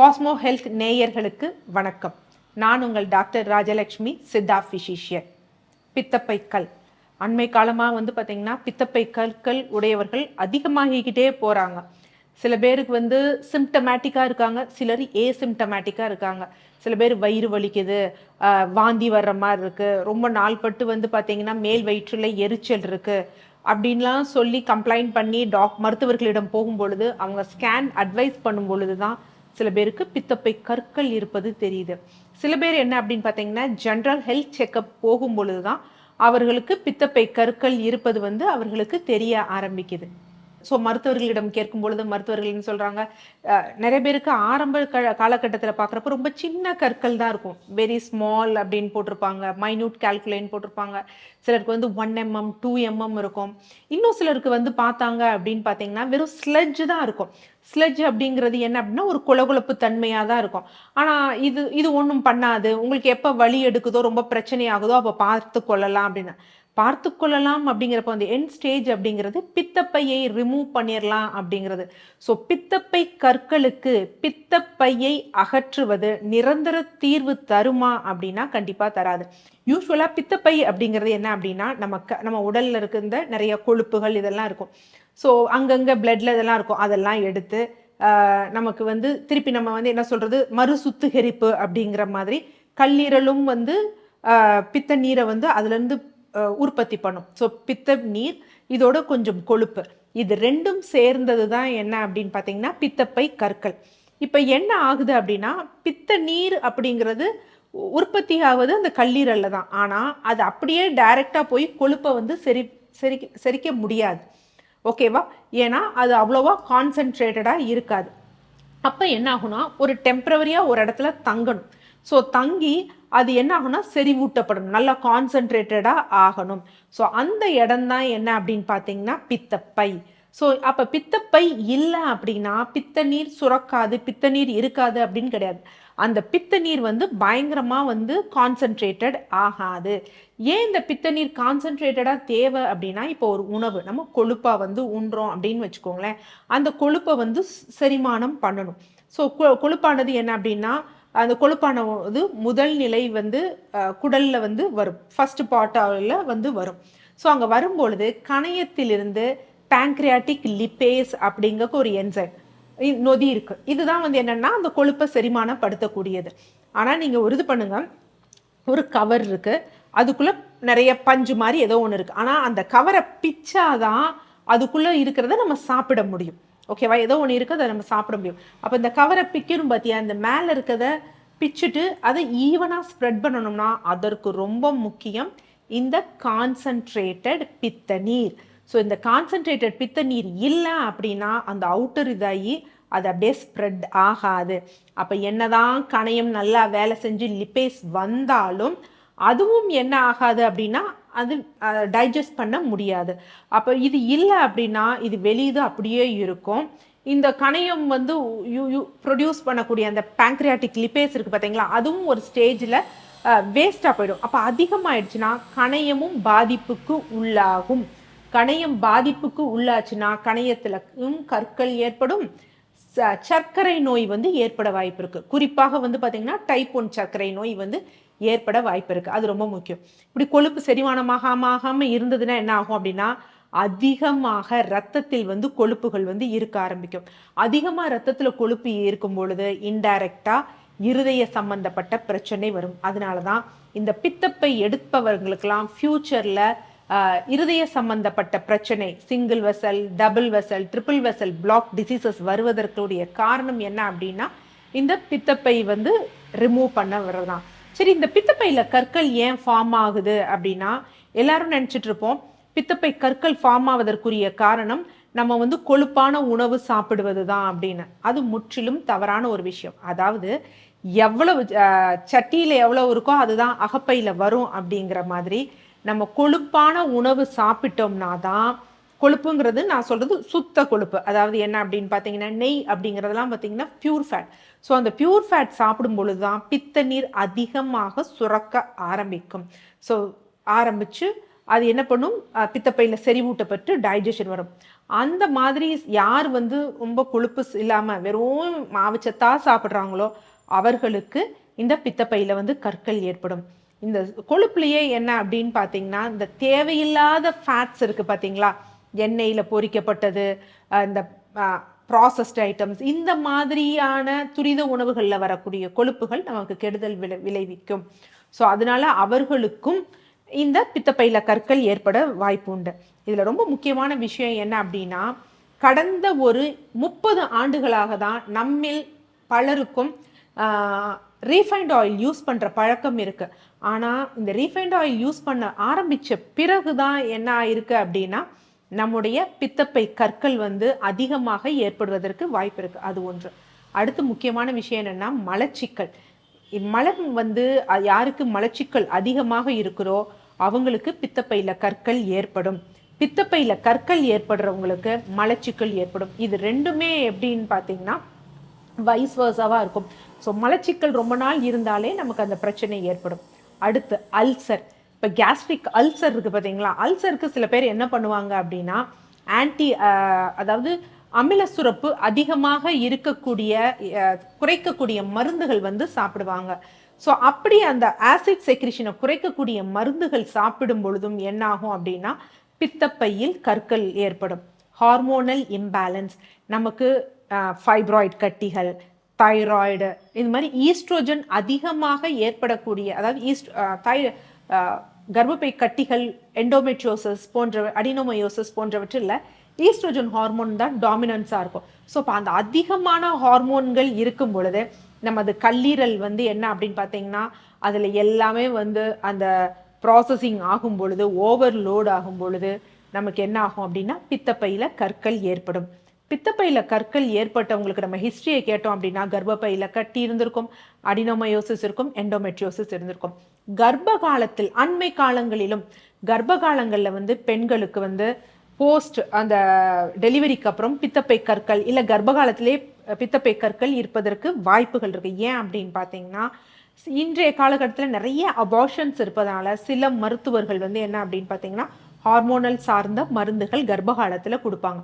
Cosmo health நேயர்களுக்கு வணக்கம். நான் உங்கள் டாக்டர் ராஜலக்ஷ்மி சித்தா ஃபிசிஷியன் பித்தப்பைக்கல். அண்மை காலமாக வந்து பார்த்திங்கன்னா பித்தப்பை கற்கள் உடையவர்கள் அதிகமாகிக்கிட்டே போகிறாங்க சில பேருக்கு வந்து சிம்டமேட்டிக்காக இருக்காங்க சிலர் ஏசிம்டமேட்டிக்காக இருக்காங்க. சில பேர் வயிறு வலிக்குது வாந்தி வர்ற மாதிரி இருக்குது ரொம்ப நாள்பட்டு வந்து பார்த்திங்கன்னா மேல் வயிற்றில் எரிச்சல் இருக்குது அப்படின்லாம் சொல்லி கம்ப்ளைண்ட் பண்ணி டாக் மருத்துவர்களிடம் போகும் பொழுது அவங்க ஸ்கேன் அட்வைஸ் பண்ணும் பொழுது தான் சில பேருக்கு பித்தப்பை கற்கள் இருப்பது தெரியுது. சில பேர் என்ன அப்படின்னு பார்த்தீங்கன்னா ஜென்ரல் ஹெல்த் செக்கப் போகும் பொழுது தான் அவர்களுக்கு பித்தப்பை கற்கள் இருப்பது வந்து அவர்களுக்கு தெரிய ஆரம்பிக்குது. ஸோ மருத்துவர்களிடம் கேட்கும் பொழுது மருத்துவர்கள் சொல்கிறாங்க நிறைய பேருக்கு ஆரம்ப க காலகட்டத்தில் பார்க்குறப்ப ரொம்ப சின்ன கற்கள் தான் இருக்கும். வெரி ஸ்மால் அப்படின்னு போட்டிருப்பாங்க மைன்யூட் கால்குலேன்னு போட்டிருப்பாங்க. சிலருக்கு வந்து ஒன் எம்எம் டூ எம்எம் இருக்கும். இன்னும் சிலருக்கு வந்து பார்த்தாங்க அப்படின்னு பார்த்தீங்கன்னா வெறும் ஸ்லெட்ஜ் தான் இருக்கும். ஸ்லெட்ஜ் அப்படிங்கிறது என்ன அப்படின்னா ஒரு குளகுளப்பு தன்மையாக தான் இருக்கும். ஆனால் இது இது ஒன்றும் பண்ணாது. உங்களுக்கு எப்போ வலி எடுக்குதோ ரொம்ப பிரச்சனை ஆகுதோ அப்போ பார்த்து கொள்ளலாம் அப்படின்னு. பார்த்து கொள்ளலாம் அப்படிங்கிறப்ப வந்து என் ஸ்டேஜ் அப்படிங்கிறது பித்தப்பையை ரிமூவ் பண்ணிடலாம் அப்படிங்கிறது. ஸோ பித்தப்பை கற்களுக்கு பித்தப்பையை அகற்றுவது நிரந்தர தீர்வு தருமா அப்படின்னா கண்டிப்பாக தராது. யூஸ்வலாக பித்தப்பை அப்படிங்கிறது என்ன அப்படின்னா நம்ம க நம்ம உடலில் இருக்கிற நிறைய கொழுப்புகள் இதெல்லாம் இருக்கும். ஸோ அங்கங்கே பிளட்ல இதெல்லாம் இருக்கும். அதெல்லாம் எடுத்து நமக்கு வந்து திருப்பி நம்ம வந்து என்ன சொல்கிறது மறு சுத்திகரிப்பு அப்படிங்கிற மாதிரி கல்லீரலும் வந்து பித்த நீரை வந்து அதுலேருந்து உற்பத்தி பண்ணும். ஸோ பித்த நீர் இதோட கொஞ்சம் கொழுப்பு. இது ரெண்டும் சேர்ந்தது தான் என்ன அப்படின்னு பார்த்தீங்கன்னா பித்தப்பை கற்கள். இப்போ என்ன ஆகுது அப்படின்னா பித்த நீர் அப்படிங்கிறது உற்பத்தி ஆவது அந்த கல்லீரல்ல தான். ஆனால் அது அப்படியே டைரெக்டாக போய் கொழுப்பை வந்து செரி செரிக்க செரிக்க முடியாது. ஓகேவா ஏன்னா அது அவ்வளோவா கான்சென்ட்ரேட்டடாக இருக்காது. அப்போ என்ன ஆகுனா ஒரு டெம்பரவரியாக ஒரு இடத்துல தங்கணும். ஸோ தங்கி அது என்ன ஆகும்னா செறிவூட்டப்படும் நல்லா கான்சென்ட்ரேட்டடாக ஆகணும். ஸோ அந்த இடம்தான் என்ன அப்படின்னு பார்த்தீங்கன்னா பித்தப்பை. ஸோ அப்போ பித்தப்பை இல்லை அப்படின்னா பித்த நீர் சுரக்காது பித்த நீர் இருக்காது அப்படின்னு கிடையாது. அந்த பித்த நீர் வந்து பயங்கரமாக வந்து கான்சென்ட்ரேட்டட் ஆகாது. ஏன் இந்த பித்த நீர் கான்சென்ட்ரேட்டடாக தேவை அப்படின்னா இப்போ ஒரு உணவு நம்ம கொழுப்பாக வந்து உண்றோம் அப்படின்னு வச்சுக்கோங்களேன். அந்த கொழுப்பை வந்து ஸ்- செரிமானம் பண்ணணும். ஸோ கொழுப்பானது என்ன அப்படின்னா அந்த கொழுப்பான இது முதல் நிலை வந்து குடலில் வந்து வரும். ஃபஸ்ட்டு பார்ட்டாவில் வந்து வரும். ஸோ அங்கே வரும்பொழுது கணையத்திலிருந்து பேங்க்ரியாட்டிக் லிப்பேஸ் அப்படிங்கிற ஒரு என்சைம் நொதி இருக்குது இதுதான் வந்து என்னென்னா அந்த கொழுப்பை செரிமானப்படுத்தக்கூடியது. ஆனால் நீங்கள் ஒரு இது பண்ணுங்கள் ஒரு கவர் இருக்குது அதுக்குள்ளே நிறைய பஞ்சு மாதிரி ஏதோ ஒன்று இருக்குது ஆனால் அந்த கவரை பிச்சாதான் அதுக்குள்ளே இருக்கிறத நம்ம சாப்பிட முடியும். ஓகேவா ஏதோ ஒன்று இருக்கு அதை நம்ம சாப்பிட முடியும். அப்போ இந்த கவரை பிக்கணும் பார்த்தியா இந்த மேலே இருக்கிறத பிச்சுட்டு அதை ஈவனாக ஸ்ப்ரெட் பண்ணணும்னா அதற்கு ரொம்ப முக்கியம் இந்த கான்சன்ட்ரேட்டட் பித்த நீர் ஸோ இந்த கான்சன்ட்ரேட்டட் பித்த நீர் இல்லை அப்படின்னா அந்த அவுட்டர் இதாகி அது அப்படியே ஸ்ப்ரெட் ஆகாது. அப்போ என்னதான் கணையம் நல்லா வேலை செஞ்சு லிப்பேஸ் வந்தாலும் அதுவும் என்ன ஆகாது அப்படின்னா அது டைஜஸ்ட் பண்ண முடியாது. அப்போ இது இல்லை அப்படின்னா இது வெளியது அப்படியே இருக்கும். இந்த கணையம் வந்து யூ யூ ப்ரொடியூஸ் பண்ணக்கூடிய அந்த பேங்க்ரியாட்டிக் லிப்பேஸ் இருக்குது பார்த்தீங்களா அதுவும் ஒரு ஸ்டேஜில் வேஸ்ட்டாக போயிடும். அப்போ அதிகமாகிடுச்சுன்னா கணையமும் பாதிப்புக்கு உள்ளாகும். கணையம் பாதிப்புக்கு உள்ளாச்சுன்னா கணையத்திலும் கற்கள் ஏற்படும். ச- சர்க்கரை நோய் வந்து ஏற்பட வாய்ப்பு இருக்குது குறிப்பாக வந்து பார்த்திங்கன்னா டைப் ஒன் சர்க்கரை நோய் வந்து ஏற்பட வாய்ப்பு இருக்குது அது ரொம்ப முக்கியம். இப்படி கொழுப்பு செரிமானமாகாமல் இருந்ததுன்னா என்ன ஆகும் அப்படின்னா அதிகமாக ரத்தத்தில் வந்து கொழுப்புகள் வந்து இருக்க ஆரம்பிக்கும். அதிகமாக ரத்தத்தில் கொழுப்பு இருக்கும் பொழுது இன்டைரக்டாக இருதய சம்பந்தப்பட்ட பிரச்சனை வரும். அதனால தான் இந்த பித்தப்பை எடுப்பவர்களுக்கெல்லாம் ஃப்யூச்சரில் இருதய சம்பந்தப்பட்ட பிரச்சனை single vessel double vessel triple vessel block diseases வருவதற்குடைய காரணம் என்ன அப்படின்னா இந்த பித்தப்பை வந்து ரிமூவ் பண்ண வர்றதுதான். சரி இந்த பித்தப்பையில் கற்கள் ஏன் ஃபார்ம் ஆகுது அப்படின்னா எல்லாரும் நினச்சிட்டு இருப்போம் பித்தப்பை கற்கள் ஃபார்ம் ஆவதற்குரிய காரணம் நம்ம வந்து கொழுப்பான உணவு சாப்பிடுவது தான் அப்படின்னு. அது முற்றிலும் தவறான ஒரு விஷயம். அதாவது எவ்வளவு சட்டியில் எவ்வளோ எவ்வளவு இருக்கோ அதுதான் அகப்பையில் வரும் அப்படிங்கிற மாதிரி நம்ம கொழுப்பான உணவு சாப்பிட்டோம்னா தான் கொழுப்புங்கிறது நான் சொல்கிறது சுத்த கொழுப்பு. அதாவது என்ன அப்படின்னு பார்த்தீங்கன்னா நெய் அப்படிங்கிறதெல்லாம் பார்த்தீங்கன்னா பியூர் ஃபேட் ஸோ அந்த பியூர் ஃபேட் சாப்பிடும் பொழுது தான் பித்த நீர் அதிகமாக சுரக்க ஆரம்பிக்கும். ஸோ ஆரம்பித்து அது என்ன பண்ணும்? பித்தப்பையில் செறிவூட்டப்பட்டு டைஜஷன் வரும். அந்த மாதிரி யார் வந்து ரொம்ப கொழுப்பு இல்லாமல் வெறும் மாவுச்சத்தா சாப்பிட்றாங்களோ அவர்களுக்கு இந்த பித்தப்பையில் வந்து கற்கள் ஏற்படும். இந்த கொழுப்புலையே என்ன அப்படின்னு பார்த்தீங்கன்னா இந்த தேவையில்லாத ஃபேட்ஸ் இருக்குது பார்த்தீங்களா? எண்ணெயில் பொரிக்கப்பட்டது இந்த ப்ராசஸ்ட் ஐட்டம்ஸ் இந்த மாதிரியான துரித உணவுகளில் வரக்கூடிய கொழுப்புகள் நமக்கு கெடுதல் விளை விளைவிக்கும். ஸோ அதனால அவர்களுக்கும் இந்த பித்தப்பையில கற்கள் ஏற்பட வாய்ப்பு உண்டு. இதில் ரொம்ப முக்கியமான விஷயம் என்ன அப்படின்னா கடந்த ஒரு முப்பது ஆண்டுகளாக தான் நம்மில் பலருக்கும் ரீஃபைண்ட் ஆயில் யூஸ் பண்ணுற பழக்கம் இருக்குது ஆனால் இந்த ரீஃபைண்ட் ஆயில் யூஸ் பண்ண ஆரம்பித்த பிறகு தான் என்ன ஆயிருக்கு அப்படின்னா நம்முடைய பித்தப்பை கற்கள் வந்து அதிகமாக ஏற்படுவதற்கு வாய்ப்பு இருக்குது அது ஒன்று. அடுத்து முக்கியமான விஷயம் என்னென்னா மலச்சிக்கல். மலம் வந்து யாருக்கு மலச்சிக்கல் அதிகமாக இருக்கிறோ அவங்களுக்கு பித்தப்பையில் கற்கள் ஏற்படும். பித்தப்பையில் கற்கள் ஏற்படுறவங்களுக்கு மலச்சிக்கல் ஏற்படும். இது ரெண்டுமே எப்படின்னு பார்த்தீங்கன்னா வைஸ் வர்ஸாவாக இருக்கும். ஸோ மலச்சிக்கல் ரொம்ப நாள் இருந்தாலே நமக்கு அந்த பிரச்சனை ஏற்படும். அடுத்து அல்சர். இப்போ கேஸ்ட்ரிக் அல்சர் இருக்குது பார்த்தீங்களா அல்சருக்கு சில பேர் என்ன பண்ணுவாங்க அப்படின்னா ஆன்டி அதாவது அமில சுரப்பு அதிகமாக இருக்கக்கூடிய குறைக்கக்கூடிய மருந்துகள் வந்து சாப்பிடுவாங்க. ஸோ அப்படி அந்த ஆசிட் செக்ரிஷனை குறைக்கக்கூடிய மருந்துகள் சாப்பிடும் பொழுதும் என்னாகும் அப்படின்னா பித்தப்பையில் கற்கள் ஏற்படும். ஹார்மோனல் இம்பேலன்ஸ் நமக்கு ஃபைப்ராய்ட் கட்டிகள் தைராய்டு இது மாதிரி ஈஸ்ட்ரோஜன் அதிகமாக ஏற்படக்கூடிய அதாவது ஈஸ்ட் தை கர்ப்பப்பை கட்டிகள் எண்டோமெட்ரியோசஸ் போன்ற அடினோமயோசஸ் போன்றவற்றில் ஈஸ்ட்ரோஜன் ஹார்மோன் தான் டாமினன்ஸாக இருக்கும். ஸோ இப்போ அந்த அதிகமான ஹார்மோன்கள் இருக்கும் பொழுது நமது கல்லீரல் வந்து என்ன அப்படின்னு பார்த்தீங்கன்னா அதில் எல்லாமே வந்து அந்த ப்ராசஸிங் ஆகும் பொழுது ஓவர்லோட் ஆகும் பொழுது நமக்கு என்ன ஆகும் அப்படின்னா பித்தப்பையில் கற்கள் ஏற்படும். பித்தப்பையில் கற்கள் ஏற்பட்டவங்களுக்கு நம்ம ஹிஸ்ட்ரியை கேட்டோம் அப்படின்னா கர்ப்பப்பையில் கட்டி இருந்திருக்கும் அடினோமயோசிஸ் இருக்கும் எண்டோமெட்ரியோசிஸ் இருந்திருக்கும். கர்ப்ப காலத்தில் அண்மை காலங்களிலும் கர்ப்ப காலங்களில் வந்து பெண்களுக்கு வந்து போஸ்ட் அந்த டெலிவரிக்கு அப்புறம் பித்தப்பை கற்கள் இல்லை கர்ப்ப காலத்திலே பித்தப்பை கற்கள் இருப்பதற்கு வாய்ப்புகள் இருக்குது ஏன் அப்படின்னு பார்த்தீங்கன்னா இன்றைய காலகட்டத்தில் நிறைய அபார்ஷன்ஸ் இருப்பதனால சில மருத்துவர்கள் வந்து என்ன அப்படின்னு பார்த்தீங்கன்னா ஹார்மோனல் சார்ந்த மருந்துகள் கர்ப்ப காலத்தில் கொடுப்பாங்க.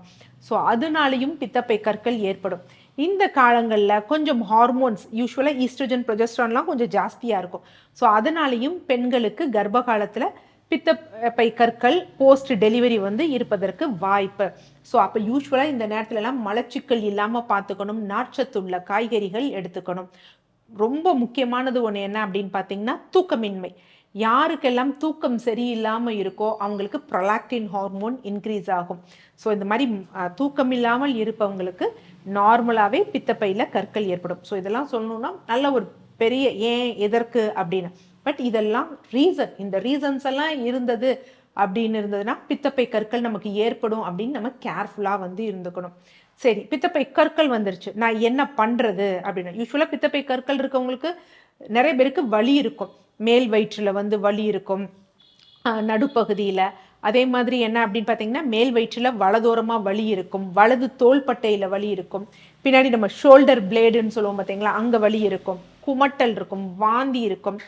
ஸோ அதனாலையும் பித்தப்பை கற்கள் ஏற்படும். இந்த காலங்களில் கொஞ்சம் ஹார்மோன்ஸ் யூஸ்வலாக ஈஸ்ட்ரஜன் ப்ரொஜெஸ்ட்ரான்லாம் கொஞ்சம் ஜாஸ்தியாக இருக்கும். ஸோ அதனாலையும் பெண்களுக்கு கர்ப்ப காலத்தில் பித்தப்பை கற்கள் போஸ்ட் டெலிவரி வந்து இருப்பதற்கு வாய்ப்பு. ஸோ அப்போ யூஸ்வலாக இந்த நேரத்துலலாம் மலச்சிக்கல் இல்லாமல் பார்த்துக்கணும் நார்ச்சத்துள்ள காய்கறிகள் எடுத்துக்கணும். ரொம்ப முக்கியமானது ஒன்று என்ன அப்படின்னு பார்த்தீங்கன்னா தூக்கமின்மை. யாருக்கெல்லாம் தூக்கம் சரியில்லாமல் இருக்கோ அவங்களுக்கு ப்ரொலாக்டின் ஹார்மோன் இன்க்ரீஸ் ஆகும். ஸோ இந்த மாதிரி தூக்கம் இல்லாமல் இருப்பவங்களுக்கு நார்மலாகவே பித்தப்பையில் கற்கள் ஏற்படும். ஸோ இதெல்லாம் சொல்லணும்னா நல்ல ஒரு பெரிய ஏன் எதற்கு அப்படின்னு. பட் இதெல்லாம் ரீசன் இந்த ரீசன்ஸ் எல்லாம் இருந்தது அப்படின்னு இருந்ததுன்னா பித்தப்பை கற்கள் நமக்கு ஏற்படும் அப்படின்னு நம்ம கேர்ஃபுல்லாக வந்து இருந்துக்கணும். சரி பித்தப்பை கற்கள் வந்துருச்சு. நான் என்ன பண்ணுறது அப்படின்னு. யூஸ்வலாக பித்தப்பை கற்கள் இருக்கவங்களுக்கு நிறைய பேருக்கு வலி இருக்கும். மேல் வயிற்றில் வந்து வலி இருக்கும். நடுப்பகுதியில். அதே மாதிரி என்ன அப்படின்னு பார்த்தீங்கன்னா மேல் வயிற்றில் வலதோரமாக வலி இருக்கும். வலது தோள்பட்டையில் வலி இருக்கும். பின்னாடி நம்ம ஷோல்டர் பிளேடுன்னு சொல்லுவோம் பார்த்தீங்களா அங்கே வலி இருக்கும். குமட்டல் இருக்கும் வாந்தி இருக்கும்.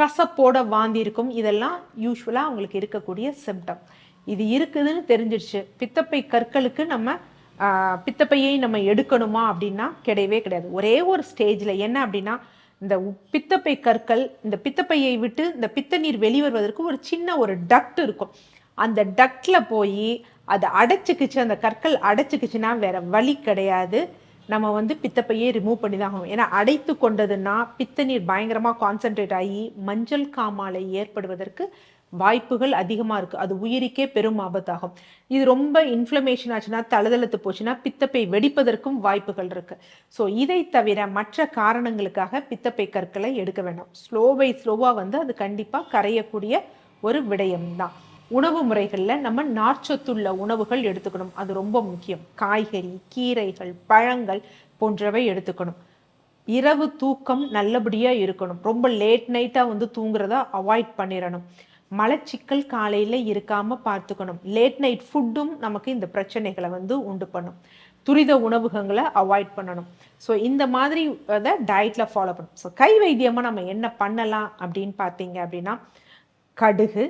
கசப்போட வாந்தி இருக்கும். இதெல்லாம் யூஸ்வலாக அவங்களுக்கு இருக்கக்கூடிய சிம்டம் இது இருக்குதுன்னு தெரிஞ்சிருச்சு. பித்தப்பை கற்களுக்கு நம்ம பித்தப்பையை நம்ம எடுக்கணுமா அப்படின்னா கிடையவே கிடையாது. ஒரே ஒரு ஸ்டேஜில் என்ன அப்படின்னா இந்த உ- பித்தப்பை கற்கள் இந்த பித்தப்பையை விட்டு இந்த பித்த நீர் வெளிவருவதற்கு ஒரு சின்ன ஒரு டக்ட் இருக்கும். அந்த டக்டில் போய் அதை அடைச்சிக்கிச்சு அந்த கற்கள் அடைச்சிக்கிச்சுன்னா வேற வழி கிடையாது. நம்ம வந்து பித்தப்பையே ரிமூவ் பண்ணி தான் ஆகணும். ஏன்னா அடைத்து கொண்டதுன்னா பித்த நீர் பயங்கரமாக கான்சென்ட்ரேட் ஆகி மஞ்சள் காமாலை ஏற்படுவதற்கு வாய்ப்புகள் அதிகமாக இருக்குது அது உயிருக்கே பெரும் ஆபத்தாகும். இது ரொம்ப இன்ஃப்ளமேஷன் ஆச்சுன்னா தழுதழுத்து போச்சுன்னா பித்தப்பை வெடிப்பதற்கும் வாய்ப்புகள் இருக்குது ஸோ இதை தவிர மற்ற காரணங்களுக்காக பித்தப்பை கற்களை எடுக்க வேண்டாம் ஸ்லோ பை ஸ்லோவாக வந்து அது கண்டிப்பாக கரையக்கூடிய ஒரு விடயம்தான். உணவு முறைகளில் நம்ம நார்ச்சத்துள்ள உணவுகள் எடுத்துக்கணும். அது ரொம்ப முக்கியம். காய்கறி கீரைகள் பழங்கள் போன்றவை எடுத்துக்கணும். இரவு தூக்கம் நல்லபடியாக இருக்கணும். ரொம்ப லேட் நைட்டாக வந்து தூங்குறத அவாய்ட் பண்ணிடணும். மலச்சிக்கல் காலையில் இருக்காமல் பார்த்துக்கணும். லேட் நைட் ஃபுட்டும் நமக்கு இந்த பிரச்சனைகளை வந்து உண்டு பண்ணும். துரித உணவுகங்களை அவாய்ட் பண்ணணும். ஸோ இந்த மாதிரி அதை டயட்டில் ஃபாலோ பண்ணணும். ஸோ கை வைத்தியமாக நம்ம என்ன பண்ணலாம் அப்படின்னு பார்த்தீங்க அப்படின்னா கடுகு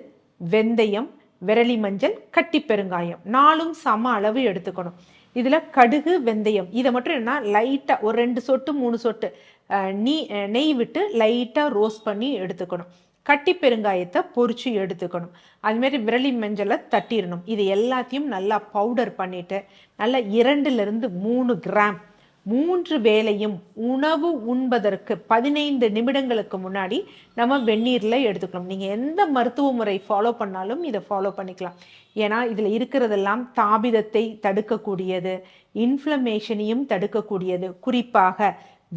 வெந்தயம் விரலி மஞ்சள் கட்டி பெருங்காயம். நாலும் சம அளவு எடுத்துக்கணும். இதில் கடுகு வெந்தயம். இதை மட்டும் என்ன லைட்டாக ஒரு ரெண்டு சொட்டு மூணு சொட்டு நீ நெய் விட்டு லைட்டாக ரோஸ்ட் பண்ணி எடுத்துக்கணும். கட்டி பெருங்காயத்தை பொறிச்சு எடுத்துக்கணும். அதுமாரி விரலி மஞ்சளை தட்டிடணும். இது எல்லாத்தையும் நல்லா பவுடர் பண்ணிவிட்டு நல்லா இரண்டுலேருந்து மூணு கிராம் மூன்று வேளையும் உணவு உண்பதற்கு பதினைந்து நிமிடங்களுக்கு முன்னாடி நம்ம வெந்நீரில் எடுத்துக்கணும் நீங்கள் எந்த மருத்துவ முறை ஃபாலோ பண்ணாலும் இதை ஃபாலோ பண்ணிக்கலாம். ஏன்னா இதில் இருக்கிறதெல்லாம் தாபிதத்தை தடுக்கக்கூடியது இன்ஃப்ளமேஷனையும் தடுக்கக்கூடியது. குறிப்பாக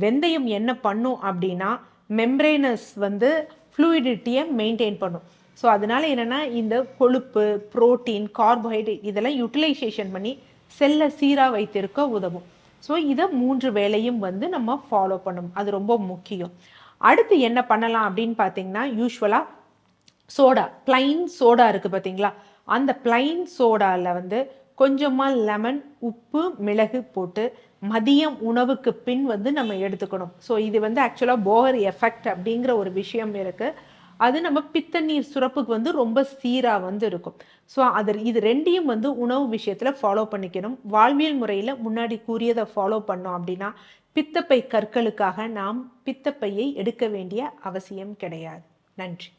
வெந்தயம் என்ன பண்ணும் அப்படின்னா மெம்ப்ரேனஸ் வந்து ஃப்ளூயிடிட்டியை மெயின்டைன் பண்ணும். ஸோ அதனால் என்னென்னா இந்த கொழுப்பு ப்ரோட்டீன் கார்போஹைட்ரேட் இதெல்லாம் யூட்டிலைசேஷன் பண்ணி செல்லை சீராக வைத்திருக்க உதவும். ஸோ இதை மூன்று வேலையும் வந்து நம்ம ஃபாலோ பண்ணணும் அது ரொம்ப முக்கியம். அடுத்து என்ன பண்ணலாம் அப்படின்னு பார்த்தீங்கன்னா யூஸ்வலாக சோடா பிளைன் சோடா இருக்குது பார்த்தீங்களா? அந்த பிளைன் சோடாவில் வந்து கொஞ்சமாக லெமன் உப்பு மிளகு போட்டு மதியம் உணவுக்கு பின் வந்து நம்ம எடுத்துக்கணும். ஸோ இது வந்து ஆக்சுவலாக போகர் எஃபெக்ட் அப்படிங்கிற ஒரு விஷயம் இருக்குது அது நம்ம பித்த நீர் சுரப்புக்கு வந்து ரொம்ப சீராக வந்து இருக்கும். ஸோ அது இது ரெண்டையும் வந்து உணவு விஷயத்தில் ஃபாலோ பண்ணிக்கணும். வாழ்வியல் முறையில் முன்னாடி கூறியதை ஃபாலோ பண்ணோம் அப்படின்னா பித்தப்பை கற்களுக்காக நாம் பித்தப்பையை எடுக்க வேண்டிய அவசியம் கிடையாது. நன்றி.